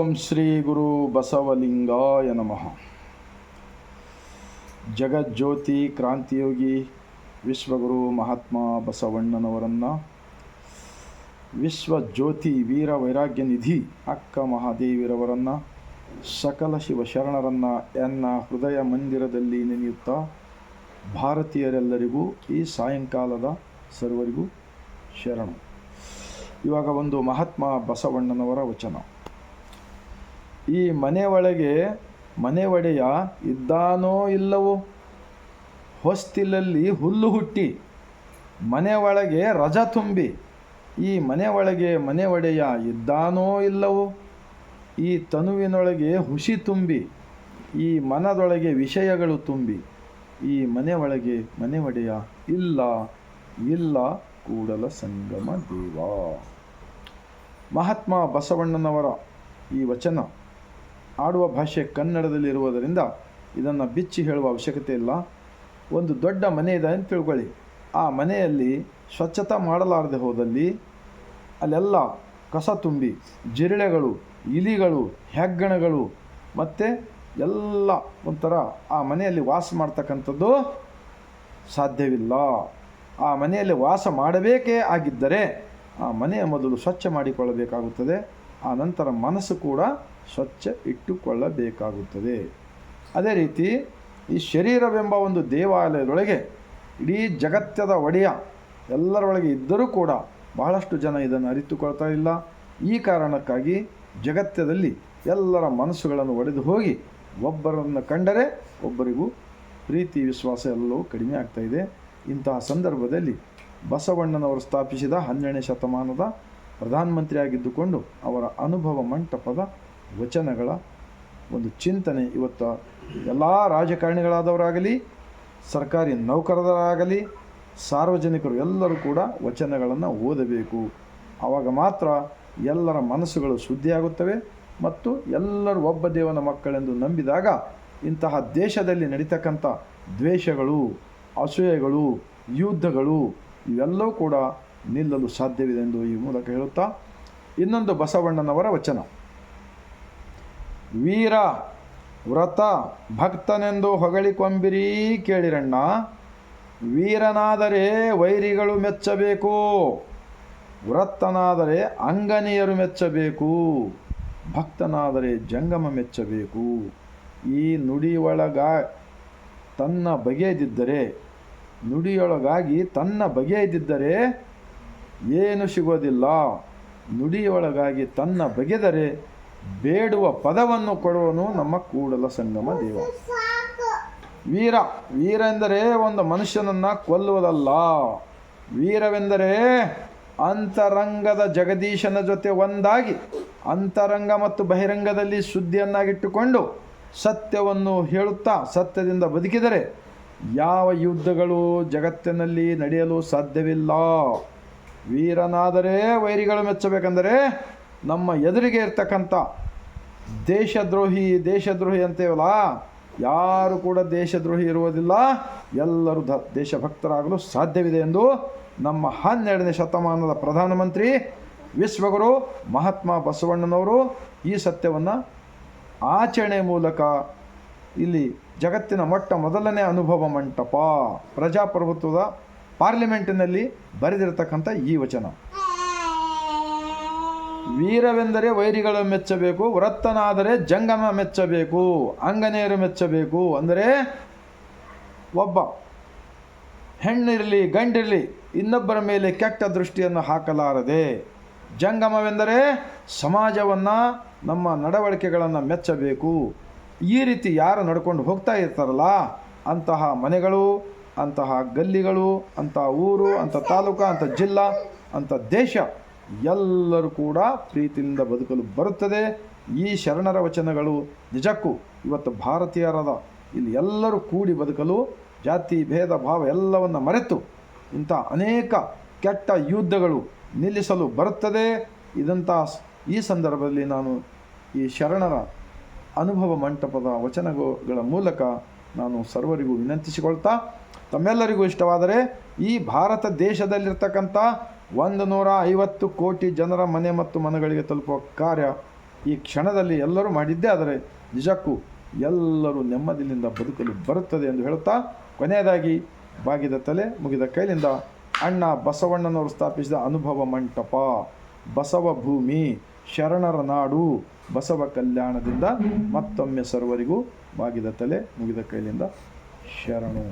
ಓಂ ಶ್ರೀ ಗುರು ಬಸವಲಿಂಗಾಯ ನಮಃ. ಜಗಜ್ಯೋತಿ ಕ್ರಾಂತಿಯೋಗಿ ವಿಶ್ವಗುರು ಮಹಾತ್ಮ ಬಸವಣ್ಣನವರನ್ನು ವಿಶ್ವಜ್ಯೋತಿ ವೀರ ವೈರಾಗ್ಯ ನಿಧಿ ಅಕ್ಕ ಮಹಾದೇವಿರವರನ್ನು ಸಕಲ ಶಿವಶರಣರನ್ನು ಎನ್ನ ಹೃದಯ ಮಂದಿರದಲ್ಲಿ ನೆನೆಯುತ್ತಾ ಭಾರತೀಯರೆಲ್ಲರಿಗೂ ಈ ಸಾಯಂಕಾಲದ ಸರ್ವರಿಗೂ ಶರಣು. ಇವಾಗ ಒಂದು ಮಹಾತ್ಮ ಬಸವಣ್ಣನವರ ವಚನ. ಈ ಮನೆ ಒಳಗೆ ಮನೆ ಒಡೆಯ ಇದ್ದಾನೋ ಇಲ್ಲವೋ? ಹೊಸ್ತಿಲಲ್ಲಿ ಹುಲ್ಲು ಹುಟ್ಟಿ. ಮನೆ ಒಳಗೆ ರಜ ತುಂಬಿ. ಈ ಮನೆ ಒಳಗೆ ಮನೆ ಒಡೆಯ ಇದ್ದಾನೋ ಇಲ್ಲವೋ? ಈ ತನುವಿನೊಳಗೆ ಹುಸಿ ತುಂಬಿ. ಈ ಮನದೊಳಗೆ ವಿಷಯಗಳು ತುಂಬಿ. ಈ ಮನೆ ಒಳಗೆ ಮನೆ ಒಡೆಯ ಇಲ್ಲ. ಇಲ್ಲ ಕೂಡಲ ಸಂಗಮ ದೇವ. ಮಹಾತ್ಮ ಬಸವಣ್ಣನವರ ಈ ವಚನ. ಆಡುವ ಭಾಷೆ ಕನ್ನಡದಲ್ಲಿರುವುದರಿಂದ ಇದನ್ನು ಬಿಚ್ಚಿ ಹೇಳುವ ಅವಶ್ಯಕತೆ ಇಲ್ಲ. ಒಂದು ದೊಡ್ಡ ಮನೆ ಇದೆ ಅಂತ ತಿಳ್ಕೊಳ್ಳಿ. ಆ ಮನೆಯಲ್ಲಿ ಸ್ವಚ್ಛತೆ ಮಾಡಲಾರದೆ ಹೋದಲ್ಲಿ ಅಲ್ಲೆಲ್ಲ ಕಸ ತುಂಬಿ ಜಿರಳೆಗಳು, ಇಲಿಗಳು ಹೆಗ್ಗಣಗಳು ಮತ್ತು ಎಲ್ಲ ಒಂಥರ ಆ ಮನೆಯಲ್ಲಿ ವಾಸ ಮಾಡ್ತಕ್ಕಂಥದ್ದು ಸಾಧ್ಯವಿಲ್ಲ. ಆ ಮನೆಯಲ್ಲಿ ವಾಸ ಮಾಡಬೇಕೇ ಆಗಿದ್ದರೆ ಆ ಮನೆಯ ಮೊದಲು ಸ್ವಚ್ಛ ಮಾಡಿಕೊಳ್ಳಬೇಕಾಗುತ್ತದೆ. ಆ ನಂತರ ಮನಸ್ಸು ಕೂಡ ಸ್ವಚ್ಛ ಇಟ್ಟುಕೊಳ್ಳಬೇಕಾಗುತ್ತದೆ. ಅದೇ ರೀತಿ ಈ ಶರೀರವೆಂಬ ಒಂದು ದೇವಾಲಯದೊಳಗೆ ಇಡೀ ಜಗತ್ತದ ಒಡೆಯ ಎಲ್ಲರೊಳಗೆ ಇದ್ದರೂ ಕೂಡ ಬಹಳಷ್ಟು ಜನ ಇದನ್ನು ಅರಿತುಕೊಳ್ತಾ ಇಲ್ಲ. ಈ ಕಾರಣಕ್ಕಾಗಿ ಜಗತ್ತದಲ್ಲಿ ಎಲ್ಲರ ಮನಸ್ಸುಗಳನ್ನು ಒಡೆದು ಹೋಗಿ ಒಬ್ಬರನ್ನು ಕಂಡರೆ ಒಬ್ಬರಿಗೂ ಪ್ರೀತಿ, ವಿಶ್ವಾಸ ಎಲ್ಲವೂ ಕಡಿಮೆ ಆಗ್ತಾ ಇದೆ. ಇಂತಹ ಸಂದರ್ಭದಲ್ಲಿ ಬಸವಣ್ಣನವರು ಸ್ಥಾಪಿಸಿದ ಹನ್ನೆರಡನೇ ಶತಮಾನದ ಪ್ರಧಾನಮಂತ್ರಿಯಾಗಿದ್ದುಕೊಂಡು ಅವರ ಅನುಭವ ಮಂಟಪದ ವಚನಗಳ ಒಂದು ಚಿಂತನೆ ಇವತ್ತು ಎಲ್ಲ ರಾಜಕಾರಣಿಗಳಾದವರಾಗಲಿ, ಸರ್ಕಾರಿ ನೌಕರರಾಗಲಿ, ಸಾರ್ವಜನಿಕರು ಎಲ್ಲರೂ ಕೂಡ ವಚನಗಳನ್ನು ಓದಬೇಕು. ಆವಾಗ ಮಾತ್ರ ಎಲ್ಲರ ಮನಸ್ಸುಗಳು ಶುದ್ಧಿಯಾಗುತ್ತವೆ ಮತ್ತು ಎಲ್ಲರೂ ಒಬ್ಬ ದೇವನ ಮಕ್ಕಳೆಂದು ನಂಬಿದಾಗ ಇಂತಹ ದೇಶದಲ್ಲಿ ನಡೀತಕ್ಕಂಥ ದ್ವೇಷಗಳು, ಅಸೂಯೆಗಳು, ಯುದ್ಧಗಳು ಇವೆಲ್ಲವೂ ಕೂಡ ನಿಲ್ಲಲು ಸಾಧ್ಯವಿದೆ ಎಂದು ಈ ಮೂಲಕ ಹೇಳುತ್ತಾ, ಇನ್ನೊಂದು ಬಸವಣ್ಣನವರ ವಚನ. ವೀರ, ವ್ರತ, ಭಕ್ತನೆಂದು ಹೊಗಳಿಕೊಂಬಿರಿ ಕೇಳಿರಣ್ಣ, ವೀರನಾದರೆ ವೈರಿಗಳು ಮೆಚ್ಚಬೇಕು, ವ್ರತನಾದರೆ ಅಂಗನೀಯರು ಮೆಚ್ಚಬೇಕು, ಭಕ್ತನಾದರೆ ಜಂಗಮ ಮೆಚ್ಚಬೇಕು. ಈ ನುಡಿಯೊಳಗ ತನ್ನ ಬಗೆಯದಿದ್ದರೆ, ನುಡಿಯೊಳಗಾಗಿ ತನ್ನ ಬಗೆಯದಿದ್ದರೆ ಏನು ಸಿಗೋದಿಲ್ಲ. ನುಡಿಯೊಳಗಾಗಿ ತನ್ನ ಬಗೆದರೆ ಬೇಡುವ ಪದವನ್ನು ಕೊಡುವನು ನಮ್ಮ ಕೂಡಲ ಸಂಗಮ ದೇವ. ವೀರ ವೀರ ಎಂದರೆ ಒಂದು ಮನುಷ್ಯನನ್ನು ಕೊಲ್ಲುವುದಲ್ಲ. ವೀರವೆಂದರೆ ಅಂತರಂಗದ ಜಗದೀಶನ ಜೊತೆ ಒಂದಾಗಿ ಅಂತರಂಗ ಮತ್ತು ಬಹಿರಂಗದಲ್ಲಿ ಸುದ್ದಿಯನ್ನಾಗಿಟ್ಟುಕೊಂಡು ಸತ್ಯವನ್ನು ಹೇಳುತ್ತಾ ಸತ್ಯದಿಂದ ಬದುಕಿದರೆ ಯಾವ ಯುದ್ಧಗಳು ಜಗತ್ತಿನಲ್ಲಿ ನಡೆಯಲು ಸಾಧ್ಯವಿಲ್ಲ. ವೀರನಾದರೆ ವೈರಿಗಳು ಮೆಚ್ಚಬೇಕೆಂದರೆ ನಮ್ಮ ಎದುರಿಗೆ ಇರ್ತಕ್ಕಂಥ ದೇಶದ್ರೋಹಿ ದೇಶದ್ರೋಹಿ ಅಂತೇವಲ್ಲ, ಯಾರು ಕೂಡ ದೇಶದ್ರೋಹಿ ಇರುವುದಿಲ್ಲ. ಎಲ್ಲರೂ ದ, ದೇಶಭಕ್ತರಾಗಲು ಸಾಧ್ಯವಿದೆ ಎಂದು ನಮ್ಮ ಹನ್ನೆರಡನೇ ಶತಮಾನದ ಪ್ರಧಾನಮಂತ್ರಿ ವಿಶ್ವಗುರು ಮಹಾತ್ಮ ಬಸವಣ್ಣನವರು ಈ ಸತ್ಯವನ್ನು ಆಚರಣೆ ಮೂಲಕ ಇಲ್ಲಿ ಜಗತ್ತಿನ ಮೊಟ್ಟ ಮೊದಲನೇ ಅನುಭವ ಮಂಟಪ ಪ್ರಜಾಪ್ರಭುತ್ವದ ಪಾರ್ಲಿಮೆಂಟಿನಲ್ಲಿ ಬರೆದಿರತಕ್ಕಂಥ ಈ ವಚನ. ವೀರವೆಂದರೆ ವೈರಿಗಳು ಮೆಚ್ಚಬೇಕು, ವೃತ್ತನಾದರೆ ಜಂಗಮ ಮೆಚ್ಚಬೇಕು, ಅಂಗನೇಯರು ಮೆಚ್ಚಬೇಕು. ಅಂದರೆ ಒಬ್ಬ ಹೆಣ್ಣಿರಲಿ, ಗಂಡಿರಲಿ ಇನ್ನೊಬ್ಬರ ಮೇಲೆ ಕೆಟ್ಟ ದೃಷ್ಟಿಯನ್ನು ಹಾಕಲಾರದೆ, ಜಂಗಮವೆಂದರೆ ಸಮಾಜವನ್ನು, ನಮ್ಮ ನಡವಳಿಕೆಗಳನ್ನು ಮೆಚ್ಚಬೇಕು. ಈ ರೀತಿ ಯಾರು ನಡ್ಕೊಂಡು ಹೋಗ್ತಾ ಇರ್ತಾರಲ್ಲ, ಅಂತಹ ಮನೆಗಳು ಅಂತಹ ಗಲ್ಲಿಗಳು ಅಂತಹ ಊರು, ಅಂಥ ತಾಲೂಕು, ಅಂಥ ಜಿಲ್ಲಾ, ಅಂಥ ದೇಶ ಎಲ್ಲರೂ ಕೂಡ ಪ್ರೀತಿಯಿಂದ ಬದುಕಲು ಬರುತ್ತದೆ. ಈ ಶರಣರ ವಚನಗಳು ನಿಜಕ್ಕೂ ಇವತ್ತು ಭಾರತೀಯರಾದ ಇಲ್ಲಿ ಎಲ್ಲರೂ ಕೂಡಿ ಬದುಕಲು ಜಾತಿ, ಭೇದ, ಭಾವ ಎಲ್ಲವನ್ನು ಮರೆತು ಇಂಥ ಅನೇಕ ಕೆಟ್ಟ ಯುದ್ಧಗಳು ನಿಲ್ಲಿಸಲು ಬರುತ್ತದೆ. ಇದಂಥ ಈ ಸಂದರ್ಭದಲ್ಲಿ ನಾನು ಈ ಶರಣರ ಅನುಭವ ಮಂಟಪದ ವಚನಗಳ ಮೂಲಕ ನಾನು ಸರ್ವರಿಗೂ ವಿನಂತಿಸಿಕೊಳ್ತಾ ತಮ್ಮೆಲ್ಲರಿಗೂ ಇಷ್ಟವಾದರೆ ಈ ಭಾರತ ದೇಶದಲ್ಲಿರ್ತಕ್ಕಂಥ ಒಂದು ನೂರ ಐವತ್ತು ಕೋಟಿ ಜನರ ಮನೆ ಮತ್ತು ಮನೆಗಳಿಗೆ ತಲುಪುವ ಕಾರ್ಯ ಈ ಕ್ಷಣದಲ್ಲಿ ಎಲ್ಲರೂ ಮಾಡಿದ್ದೇ ಆದರೆ ನಿಜಕ್ಕೂ ಎಲ್ಲರೂ ನೆಮ್ಮದಿಯಿಂದ ಬದುಕಲು ಬರುತ್ತದೆ ಎಂದು ಹೇಳುತ್ತಾ ಕೊನೆಯದಾಗಿ ಬಾಗಿದ ತಲೆ ಮುಗಿದ ಕೈಲಿಂದ ಅಣ್ಣ ಬಸವಣ್ಣನವರು ಸ್ಥಾಪಿಸಿದ ಅನುಭವ ಮಂಟಪ. ಬಸವ ಭೂಮಿ, ಶರಣರ ನಾಡು, ಬಸವ ಕಲ್ಯಾಣದಿಂದ ಮತ್ತೊಮ್ಮೆ ಸರ್ವರಿಗೂ ಬಾಗಿದ ತಲೆ ಮುಗಿದ ಕೈಲಿಂದ ಶರಣು.